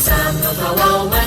Sam, the wow,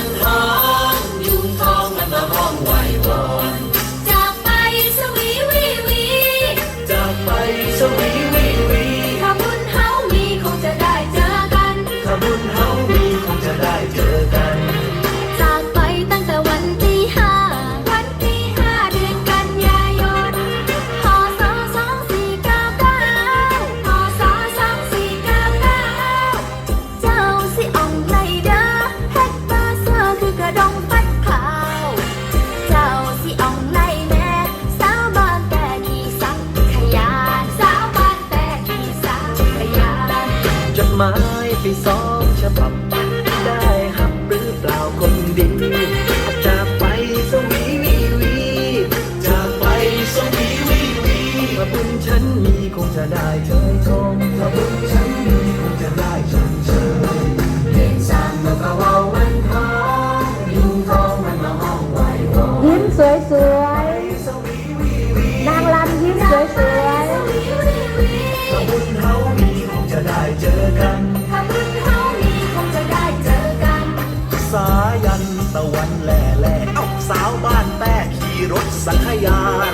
ยาน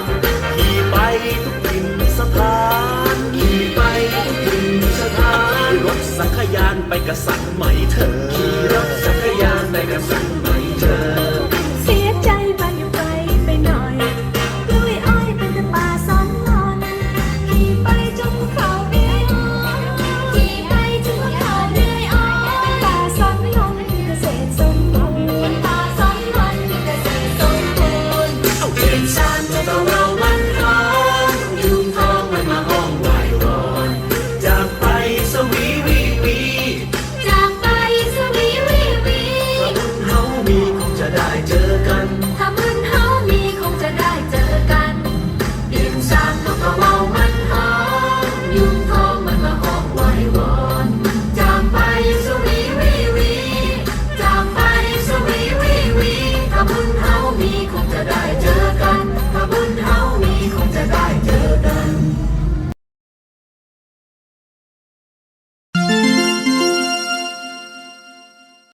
ขี่ไปทุกถิ่นสถานขี่ไปทุกถิ่นสถานรถสังขยานไปกษัตริย์นใหม่เธอขี่รถสังขยานไปกษัตริย์